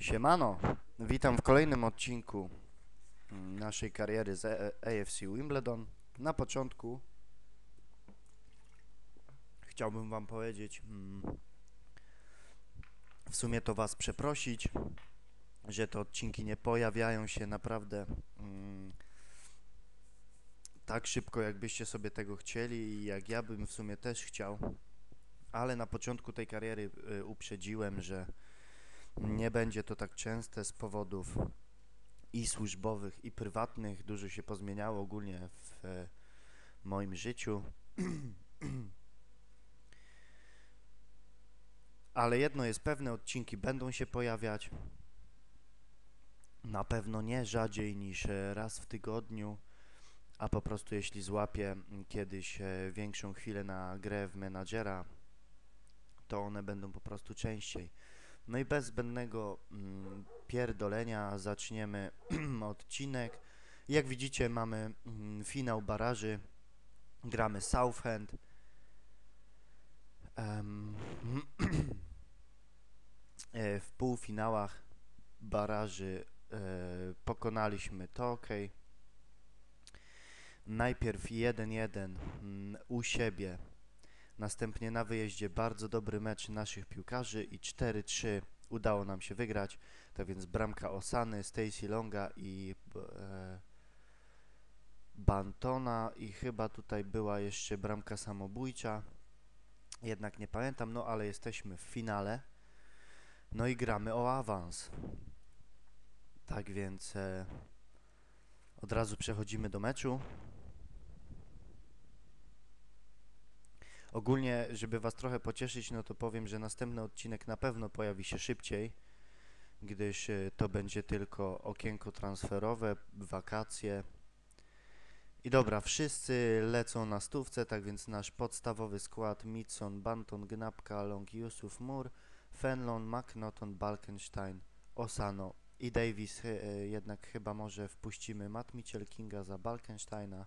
Siemano, witam w kolejnym odcinku naszej kariery z E- AFC Wimbledon. Na początku chciałbym Wam powiedzieć, mm, w sumie to Was przeprosić, że te odcinki nie pojawiają się naprawdę mm, tak szybko, jakbyście sobie tego chcieli i jak ja bym w sumie też chciał. Ale na początku tej kariery y, uprzedziłem, że nie będzie to tak częste z powodów i służbowych, i prywatnych. Dużo się pozmieniało ogólnie w e, moim życiu. Ale jedno jest pewne, odcinki będą się pojawiać. Na pewno nie rzadziej niż e, raz w tygodniu, a po prostu jeśli złapię mm, kiedyś e, większą chwilę na grę w menadżera, to one będą po prostu częściej. No i bez zbędnego mm, pierdolenia zaczniemy odcinek. Jak widzicie mamy mm, finał baraży. Gramy Southend. E, w półfinałach baraży e, pokonaliśmy Tokaj. Najpierw 1-1 mm, u siebie Następnie na wyjeździe bardzo dobry mecz naszych piłkarzy i 4-3 udało nam się wygrać. Tak więc bramka Osany, Stacy Longa i e, Bantona i chyba tutaj była jeszcze bramka samobójcza. Jednak nie pamiętam, no ale jesteśmy w finale. No i gramy o awans. Tak więc e, od razu przechodzimy do meczu. Ogólnie, żeby Was trochę pocieszyć, no to powiem, że następny odcinek na pewno pojawi się szybciej, gdyż e, to będzie tylko okienko transferowe, wakacje. I dobra, wszyscy lecą na stówce, tak więc nasz podstawowy skład Mitson, Banton, Gnapka, Long, Yusuf, Mur, Fenlon, McNaughton, Balkenstein, Osano i Davis. e, Jednak chyba może wpuścimy Matt Mitchell Kinga za Balkensteina.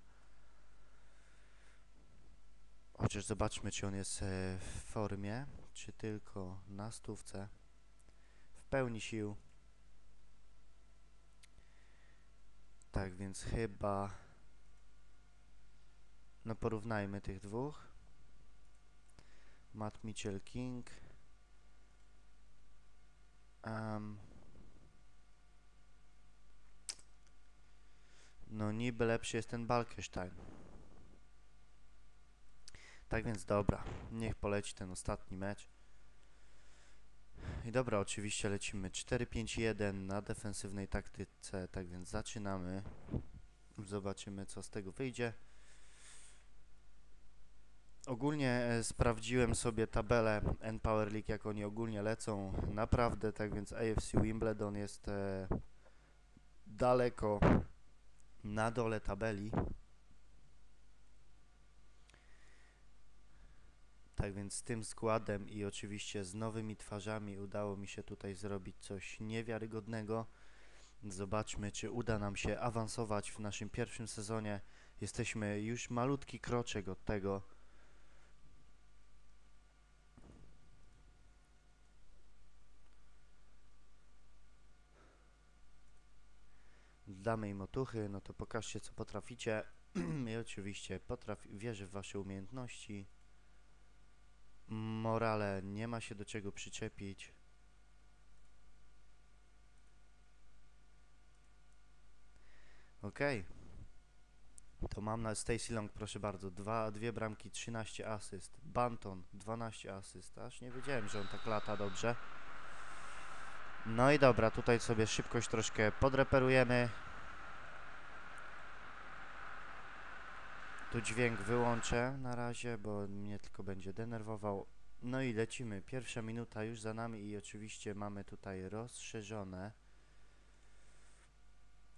Chociaż zobaczmy, czy on jest e, w formie, czy tylko na stówce. W pełni sił. Tak więc chyba. No porównajmy tych dwóch. Matt Mitchell King. Em, no niby lepszy jest ten Balkenstein. Tak więc dobra, niech poleci ten ostatni mecz. I dobra, oczywiście lecimy 4-5-1 na defensywnej taktyce, tak więc zaczynamy. Zobaczymy co z tego wyjdzie. Ogólnie e, sprawdziłem sobie tabelę N-Power League, jak oni ogólnie lecą. Naprawdę, tak więc AFC Wimbledon jest e, daleko na dole tabeli. Tak więc z tym składem i oczywiście z nowymi twarzami udało mi się tutaj zrobić coś niewiarygodnego. Zobaczmy, czy uda nam się awansować w naszym pierwszym sezonie. Jesteśmy już malutki kroczek od tego. Damy im otuchy, no to pokażcie co potraficie. I oczywiście potrafi, wierzę w wasze umiejętności. Morale nie ma się do czego przyczepić. Okej. To mam na Stacy Long, proszę bardzo. Dwa, dwie bramki, 13 asyst. Banton, 12 asyst. Aż nie wiedziałem, że on tak lata dobrze. No i dobra, tutaj sobie szybkość troszkę podreperujemy. Tu dźwięk wyłączę na razie, bo mnie tylko będzie denerwował. No i lecimy. Pierwsza minuta już za nami i oczywiście mamy tutaj rozszerzone.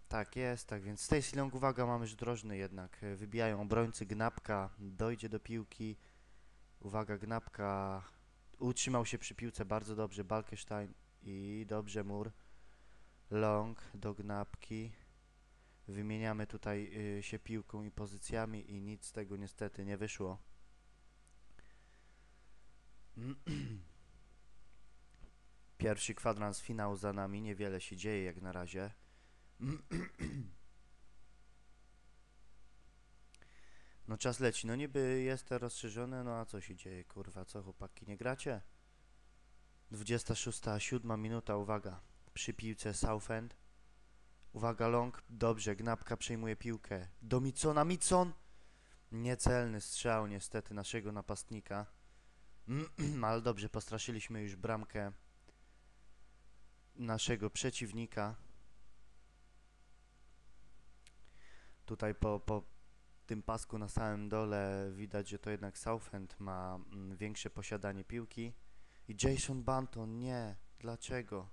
Tak jest, tak więc Stacy Long, uwaga, mamy już drożny jednak. Wybijają obrońcy Gnapka, dojdzie do piłki. Uwaga, Gnapka utrzymał się przy piłce bardzo dobrze. Balkestein i dobrze Mur. Long do Gnapki. Wymieniamy tutaj y, się piłką i pozycjami i nic z tego niestety nie wyszło. Pierwszy kwadrans finał za nami, niewiele się dzieje jak na razie. No czas leci, no niby jest to rozszerzone, no a co się dzieje, kurwa, co chłopaki, nie gracie? 26, 7 minuta, uwaga, przy piłce Southend. Uwaga, long, dobrze, Gnapka przejmuje piłkę. Do Micona, Micon! Niecelny strzał niestety naszego napastnika. Ale dobrze, postraszyliśmy już bramkę naszego przeciwnika. Tutaj po, po tym pasku na samym dole widać, że to jednak Southend ma mm, większe posiadanie piłki. I Jason Banton, nie. Dlaczego?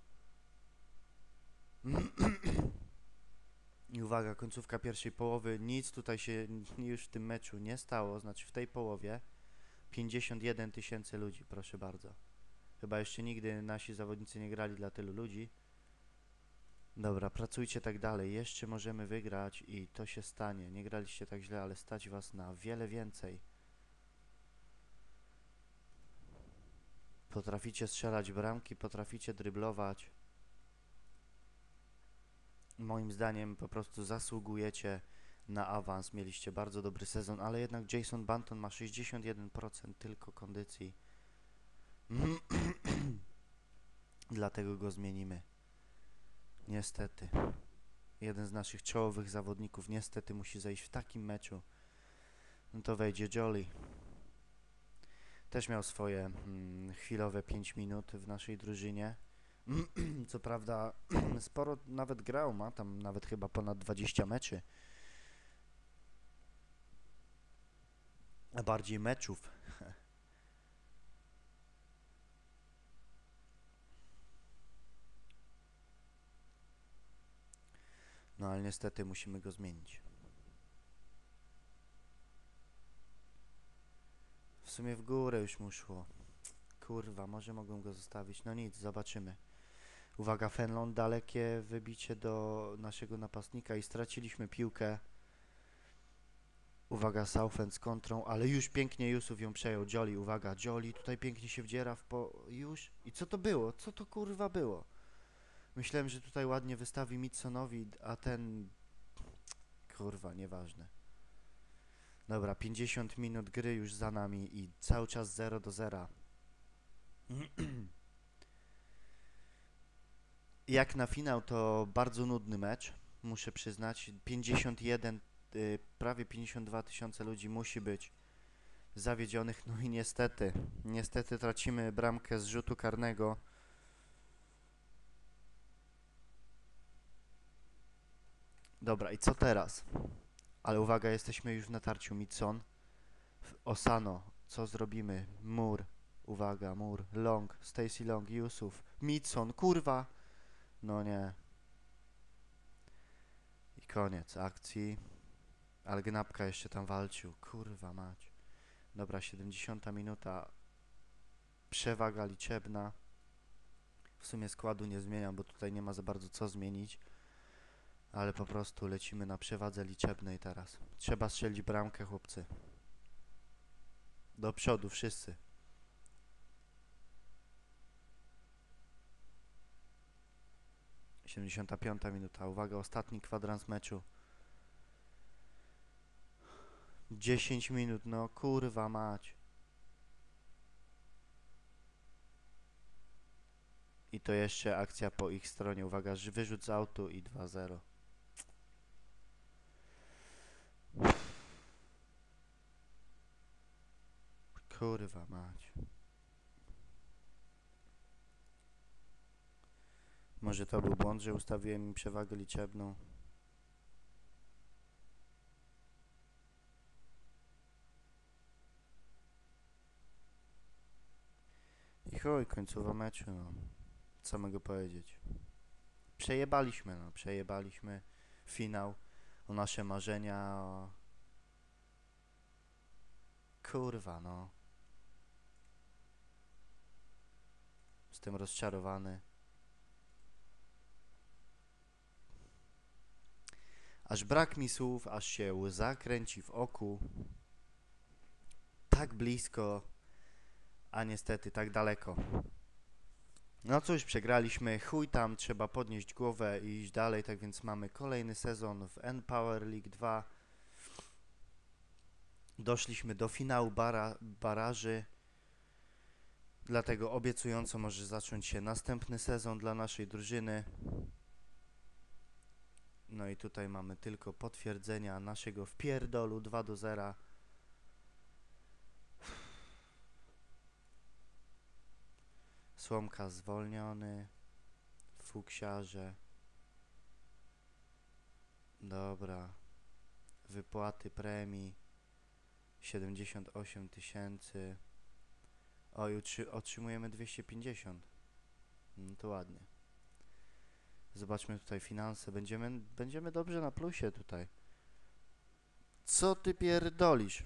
I uwaga, końcówka pierwszej połowy. Nic tutaj się już w tym meczu nie stało. Znaczy w tej połowie 51 tysięcy ludzi, proszę bardzo. Chyba jeszcze nigdy nasi zawodnicy nie grali dla tylu ludzi. Dobra, pracujcie tak dalej. Jeszcze możemy wygrać i to się stanie. Nie graliście tak źle, ale stać was na wiele więcej. Potraficie strzelać bramki, potraficie dryblować. Moim zdaniem po prostu zasługujecie na awans. Mieliście bardzo dobry sezon, ale jednak Jason Banton ma 61% tylko kondycji. Dlatego go zmienimy. Niestety. Jeden z naszych czołowych zawodników niestety musi zejść w takim meczu. No to wejdzie Jolly. Też miał swoje mm, chwilowe 5 minut w naszej drużynie. Co prawda sporo nawet grał, ma tam nawet chyba ponad 20 meczy. A bardziej meczów. No ale niestety musimy go zmienić. W sumie w górę już mu szło. Kurwa, może mogłem go zostawić. No nic, zobaczymy. Uwaga, Fenlon, dalekie wybicie do naszego napastnika i straciliśmy piłkę. Uwaga, Southend z kontrą, ale już pięknie Jusuf ją przejął. Jolly, uwaga, Jolly tutaj pięknie się wdziera w po... Już? I co to było? Co to kurwa było? Myślałem, że tutaj ładnie wystawi Mitsonowi, a ten... Kurwa, nieważne. Dobra, 50 minut gry już za nami i cały czas 0 do 0. Jak na finał to bardzo nudny mecz, muszę przyznać. 51, y, prawie 52 tysiące ludzi musi być zawiedzionych. No i niestety, niestety tracimy bramkę z rzutu karnego. Dobra, i co teraz? Ale uwaga, jesteśmy już w natarciu. Mitson, Osano, co zrobimy? Mur, uwaga, Mur, Long, Stacy Long, Yusuf, Mitson, kurwa! No nie. I koniec akcji. Ale Gnapka jeszcze tam walczył. Kurwa mać. Dobra, 70 minuta. Przewaga liczebna. W sumie składu nie zmieniam, bo tutaj nie ma za bardzo co zmienić. Ale po prostu lecimy na przewadze liczebnej teraz. Trzeba strzelić bramkę, chłopcy. Do przodu, wszyscy. Siedemdziesiąta piąta minuta. Uwaga, ostatni kwadrans meczu. 10 minut, no kurwa mać. I to jeszcze akcja po ich stronie. Uwaga, wyrzut z autu i 2-0. Kurwa mać. Może to był błąd, że ustawiłem im przewagę liczebną. I chuj, końcowa meczu, no. Co mogę powiedzieć? Przejebaliśmy, no. Przejebaliśmy finał o nasze marzenia. O... Kurwa, no. Jestem rozczarowany. Aż brak mi słów, aż się łza kręci w oku. Tak blisko, a niestety tak daleko. No cóż, przegraliśmy, chuj tam, trzeba podnieść głowę i iść dalej, tak więc mamy kolejny sezon w N-Power League 2. Doszliśmy do finału bara baraży, dlatego obiecująco może zacząć się następny sezon dla naszej drużyny. No i tutaj mamy tylko potwierdzenia naszego wpierdolu 2 do 0. Słomka zwolniony. Fuksiarze. Dobra. Wypłaty premii. 78 tysięcy. Oj, otrzymujemy 250. No to ładnie. Zobaczmy tutaj finanse. Będziemy, będziemy dobrze na plusie tutaj. Co ty pierdolisz?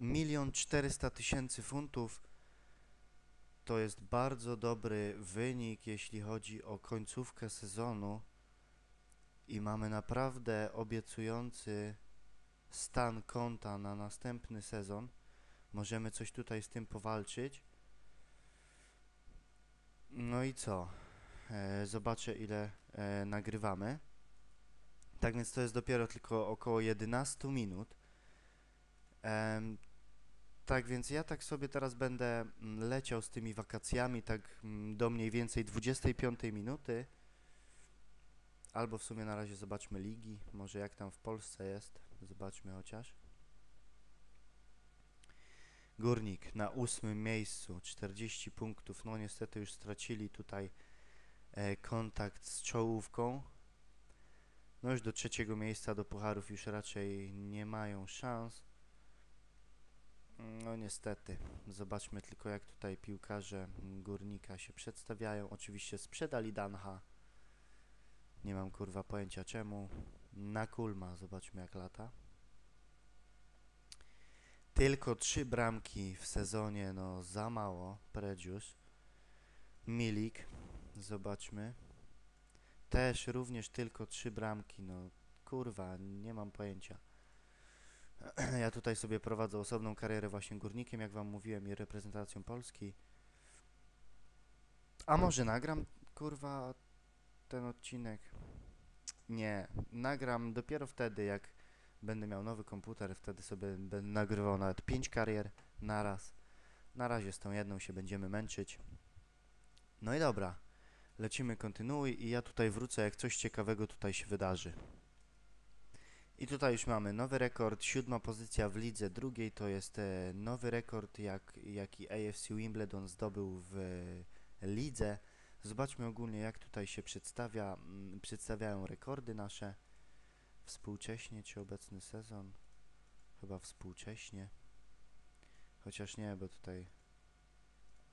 Milion czterysta tysięcy funtów to jest bardzo dobry wynik, jeśli chodzi o końcówkę sezonu i mamy naprawdę obiecujący stan konta na następny sezon. Możemy coś tutaj z tym powalczyć. No i co? E, zobaczę ile e, nagrywamy. Tak więc to jest dopiero tylko około 11 minut. Tak więc ja tak sobie teraz będę mm, leciał z tymi wakacjami tak mm, do mniej więcej 25 minuty. Albo w sumie na razie zobaczmy ligi, może jak tam w Polsce jest. Zobaczmy chociaż. Górnik na ósmym miejscu, 40 punktów. No niestety już stracili tutaj kontakt z czołówką. No już do trzeciego miejsca, do pucharów już raczej nie mają szans. No niestety. Zobaczmy tylko jak tutaj piłkarze Górnika się przedstawiają. Oczywiście sprzedali Danha. Nie mam kurwa pojęcia czemu. Na Kulma, zobaczmy jak lata. Tylko trzy bramki w sezonie, no za mało. Predzius. Milik, zobaczmy. Też również tylko trzy bramki, no kurwa, nie mam pojęcia. Ja tutaj sobie prowadzę osobną karierę właśnie górnikiem, jak wam mówiłem, i reprezentacją Polski. A może nagram, kurwa, ten odcinek? Nie, nagram dopiero wtedy, jak będę miał nowy komputer, wtedy sobie będę nagrywał nawet 5 karier naraz. Na razie z tą jedną się będziemy męczyć. No i dobra, lecimy, kontynuuj i ja tutaj wrócę, jak coś ciekawego tutaj się wydarzy. I tutaj już mamy nowy rekord, siódma pozycja w lidze drugiej, to jest e, nowy rekord, jak, jaki AFC Wimbledon zdobył w e, lidze. Zobaczmy ogólnie, jak tutaj się przedstawia, mm, przedstawiają rekordy nasze współcześnie, czy obecny sezon. Chyba współcześnie. Chociaż nie, bo tutaj...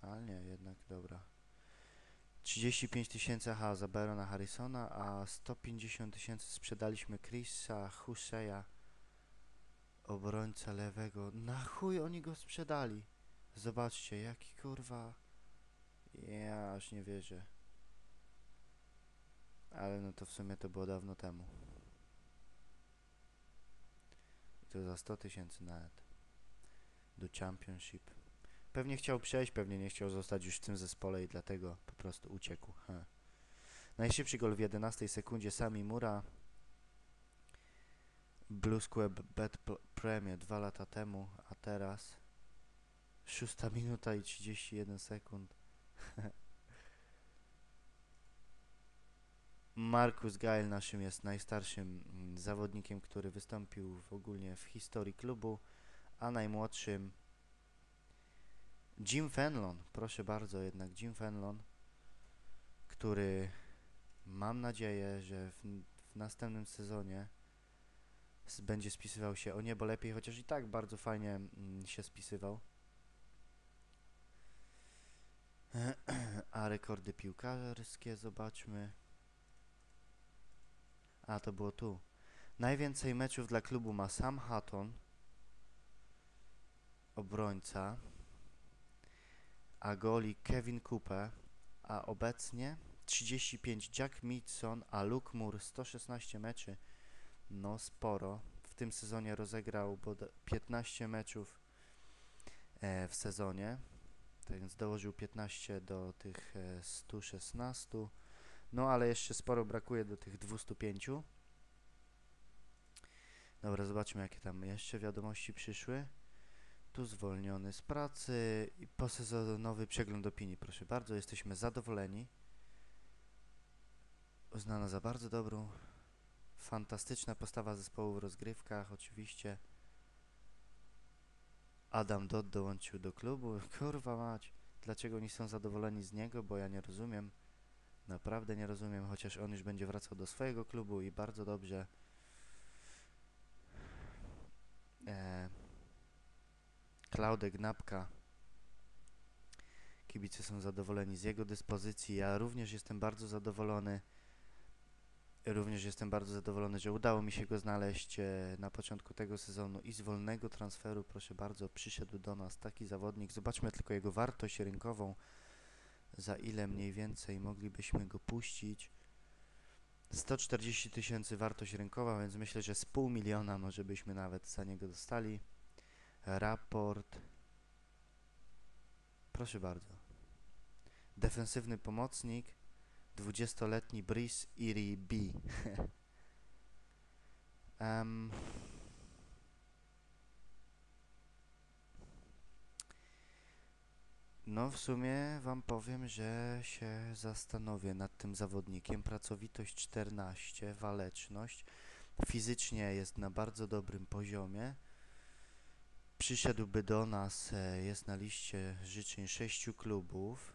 Ale nie, jednak dobra. 35 tysięcy aha, za Barona Harrisona, a 150 tysięcy sprzedaliśmy Chrisa Husseya, obrońca lewego. Na chuj oni go sprzedali? Zobaczcie, jaki kurwa... Ja aż nie wierzę. Ale no to w sumie to było dawno temu. I to za 100 tysięcy nawet. Do Championship. Pewnie chciał przejść, pewnie nie chciał zostać już w tym zespole i dlatego po prostu uciekł. Ha. Najszybszy gol w 11 sekundzie Sami Mura. Blue Square Bet Pl- Premie dwa lata temu, a teraz 6 minuta i 31 sekund. Markus Gail naszym jest najstarszym mm, zawodnikiem, który wystąpił w ogólnie w historii klubu, a najmłodszym Jim Fenlon, proszę bardzo, jednak Jim Fenlon, który mam nadzieję, że w, w następnym sezonie będzie spisywał się o niebo lepiej, chociaż i tak bardzo fajnie mm, się spisywał. A rekordy piłkarskie zobaczmy. A to było tu. Najwięcej meczów dla klubu ma Sam Hatton, obrońca, a goli Kevin Cooper, a obecnie 35 Jack Mitson, a Luke Moore 116 meczy. No sporo. W tym sezonie rozegrał bod 15 meczów e, w sezonie. Tak więc dołożył 15 do tych e, 116. No ale jeszcze sporo brakuje do tych 205. Dobra, zobaczmy jakie tam jeszcze wiadomości przyszły. Tu zwolniony z pracy i posezonowy przegląd opinii. Proszę bardzo, jesteśmy zadowoleni. Uznana za bardzo dobrą. Fantastyczna postawa zespołu w rozgrywkach, oczywiście. Adam Dodd dołączył do klubu. Kurwa mać, dlaczego oni są zadowoleni z niego? Bo ja nie rozumiem. Naprawdę nie rozumiem, chociaż on już będzie wracał do swojego klubu i bardzo dobrze. E, Klaudek Napka. Kibice są zadowoleni z jego dyspozycji. Ja również jestem bardzo zadowolony. Również jestem bardzo zadowolony, że udało mi się go znaleźć e, na początku tego sezonu i z wolnego transferu, proszę bardzo, przyszedł do nas taki zawodnik. Zobaczmy tylko jego wartość rynkową, za ile mniej więcej moglibyśmy go puścić. 140 tysięcy wartość rynkowa, więc myślę, że z pół miliona może byśmy nawet za niego dostali. Raport. Proszę bardzo. Defensywny pomocnik. 20-letni Brice Iri B. Em, no, w sumie Wam powiem, że się zastanowię nad tym zawodnikiem. Pracowitość 14, waleczność. Fizycznie jest na bardzo dobrym poziomie. Przyszedłby do nas, e, jest na liście życzeń sześciu klubów.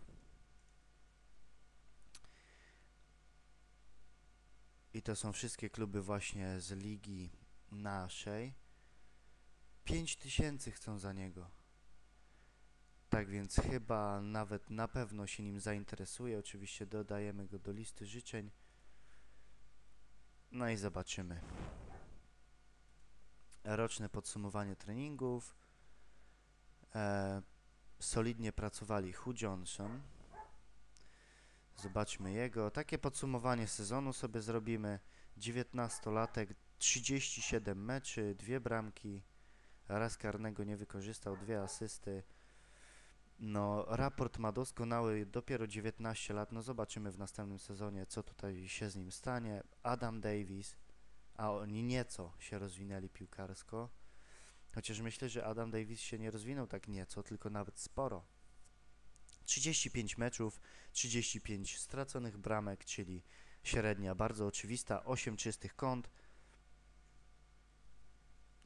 I to są wszystkie kluby właśnie z ligi naszej. 5 tysięcy chcą za niego. Tak więc chyba nawet na pewno się nim zainteresuje. Oczywiście dodajemy go do listy życzeń. No i zobaczymy. Roczne podsumowanie treningów. E, solidnie pracowali Hu Johnson. Zobaczmy jego. Takie podsumowanie sezonu sobie zrobimy. 19-latek, 37 meczy, dwie bramki, raz karnego nie wykorzystał, dwie asysty. No, raport ma doskonały, dopiero 19 lat. No, zobaczymy w następnym sezonie, co tutaj się z nim stanie. Adam Davis, a oni nieco się rozwinęli piłkarsko. Chociaż myślę, że Adam Davis się nie rozwinął tak nieco, tylko nawet sporo. 35 meczów, 35 straconych bramek, czyli średnia bardzo oczywista, 8 czystych kąt.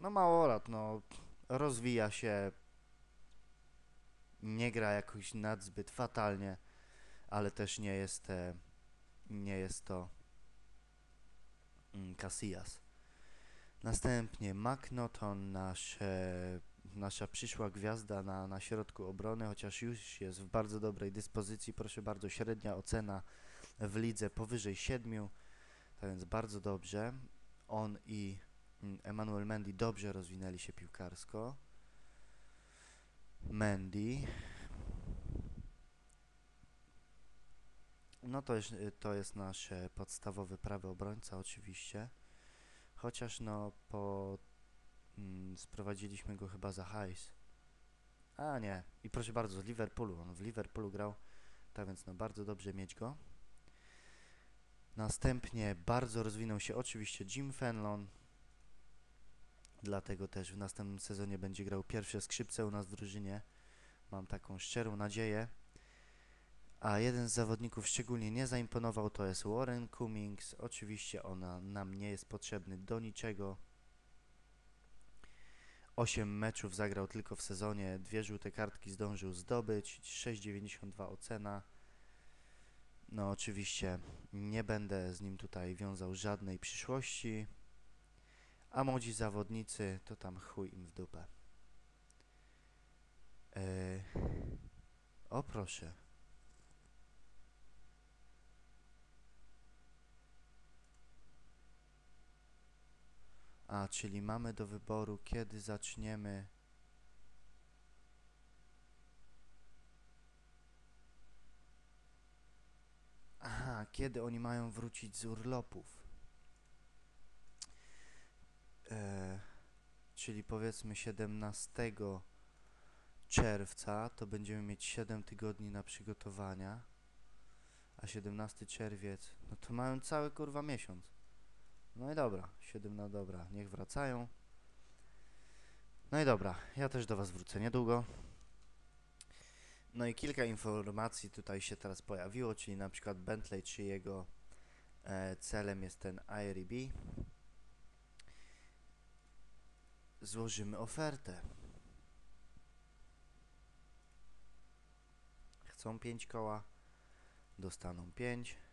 No mało lat, no rozwija się, nie gra jakoś nadzbyt fatalnie, ale też nie jest, e, nie jest to Casillas. Następnie McNaughton, nasz nasza przyszła gwiazda na, na środku obrony, chociaż już jest w bardzo dobrej dyspozycji. Proszę bardzo, średnia ocena w lidze powyżej 7, tak więc bardzo dobrze. On i mm, Emmanuel Mendy dobrze rozwinęli się piłkarsko. Mendy. No to jest, to jest nasz podstawowy prawy obrońca oczywiście. Chociaż no po mm, sprowadziliśmy go chyba za hajs. A nie, i proszę bardzo, z Liverpoolu. On w Liverpoolu grał, tak więc no bardzo dobrze mieć go. Następnie bardzo rozwinął się oczywiście Jim Fenlon. Dlatego też w następnym sezonie będzie grał pierwsze skrzypce u nas w drużynie. Mam taką szczerą nadzieję. A jeden z zawodników szczególnie nie zaimponował to jest Warren Cummings. Oczywiście ona nam nie jest potrzebny do niczego. 8 meczów zagrał tylko w sezonie, dwie żółte kartki zdążył zdobyć, 6,92 ocena. No oczywiście nie będę z nim tutaj wiązał żadnej przyszłości. A młodzi zawodnicy to tam chuj im w dupę. Eee, o proszę. A, czyli mamy do wyboru, kiedy zaczniemy. Aha, kiedy oni mają wrócić z urlopów. E, czyli powiedzmy 17 czerwca to będziemy mieć 7 tygodni na przygotowania, a 17 czerwiec, no to mają cały kurwa miesiąc. No i dobra, 7 na dobra, niech wracają. No i dobra, ja też do Was wrócę niedługo. No i kilka informacji tutaj się teraz pojawiło, czyli na przykład Bentley, czy jego e, celem jest ten IRB. Złożymy ofertę. Chcą 5 koła, dostaną 5.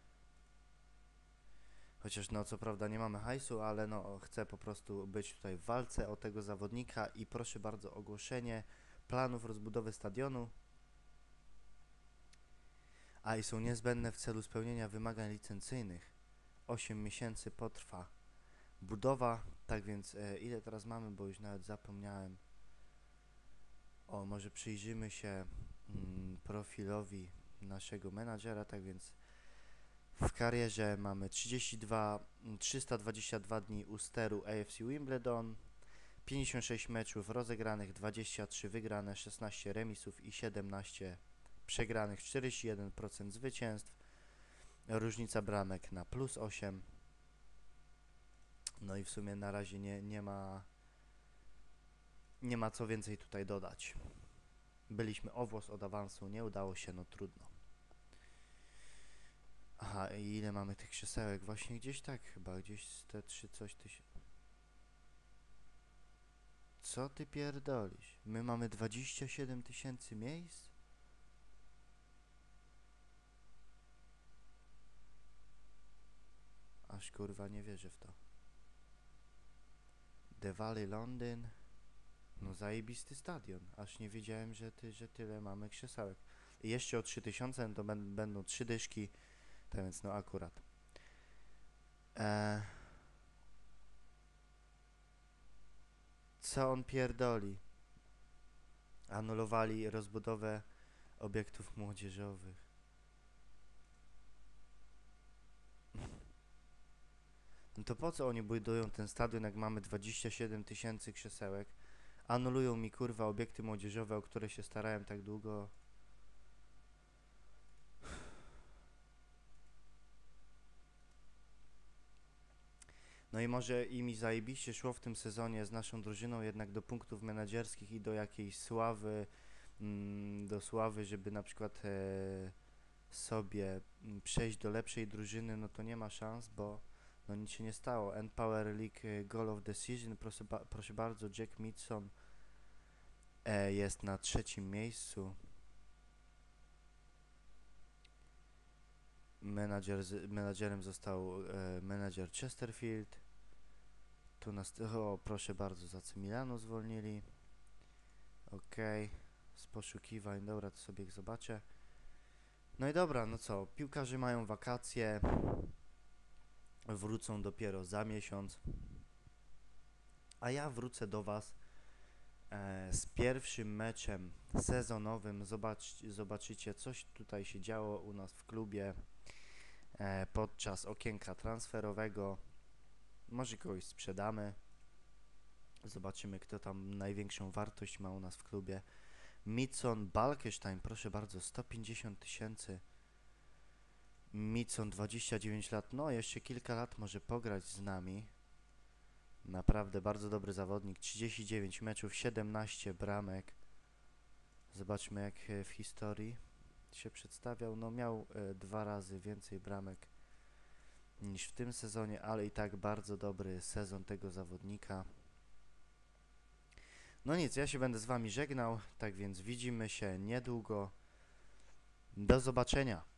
Chociaż no co prawda nie mamy hajsu, ale no chcę po prostu być tutaj w walce o tego zawodnika i proszę bardzo ogłoszenie planów rozbudowy stadionu. A i są niezbędne w celu spełnienia wymagań licencyjnych. 8 miesięcy potrwa budowa, tak więc e, ile teraz mamy, bo już nawet zapomniałem. O, może przyjrzymy się mm, profilowi naszego menadżera, tak więc w karierze mamy 32, mm, 322 dni u steru AFC Wimbledon, 56 meczów rozegranych, 23 wygrane, 16 remisów i 17 przegranych, 41% zwycięstw, różnica bramek na plus 8. No i w sumie na razie nie, nie ma nie ma co więcej tutaj dodać. Byliśmy o włos od awansu, nie udało się, no trudno. Aha, i ile mamy tych krzesełek? Właśnie gdzieś tak chyba, gdzieś te trzy coś tyś... Co ty pierdolisz? My mamy 27 tysięcy miejsc? Aż kurwa nie wierzę w to. The Valley Londyn. No zajebisty stadion. Aż nie wiedziałem, że, ty, że tyle mamy krzesełek. I jeszcze o 3000 to będą trzy dyszki. Więc no akurat. E... Co on pierdoli? Anulowali rozbudowę obiektów młodzieżowych. No to po co oni budują ten stadion, jak mamy 27 tysięcy krzesełek? Anulują mi kurwa obiekty młodzieżowe, o które się starałem tak długo. No i może i mi zajebiście szło w tym sezonie z naszą drużyną jednak do punktów menedżerskich i do jakiejś sławy, mm, do sławy, żeby na przykład e, sobie mm, przejść do lepszej drużyny, no to nie ma szans, bo no nic się nie stało. N-Power League e, Goal of Decision, proszę, proszę bardzo, Jack Mitson e, jest na trzecim miejscu. Menadżer, menadżerem został e, menadżer Chesterfield. Tu nas, o proszę bardzo, za co Milano zwolnili. Okej, z poszukiwań, dobra, to sobie ich zobaczę. No i dobra, no co, piłkarze mają wakacje, wrócą dopiero za miesiąc. A ja wrócę do Was e, z pierwszym meczem sezonowym. Zobacz, zobaczycie, coś tutaj się działo u nas w klubie e, podczas okienka transferowego. Może kogoś sprzedamy. Zobaczymy, kto tam największą wartość ma u nas w klubie. Mitson Balkestein, proszę bardzo, 150 tysięcy. Mitson 29 lat, no jeszcze kilka lat może pograć z nami. Naprawdę bardzo dobry zawodnik, 39 meczów, 17 bramek. Zobaczmy jak e, w historii się przedstawiał. No miał e, dwa razy więcej bramek niż w tym sezonie, ale i tak bardzo dobry sezon tego zawodnika. No nic, ja się będę z Wami żegnał, tak więc widzimy się niedługo. Do zobaczenia.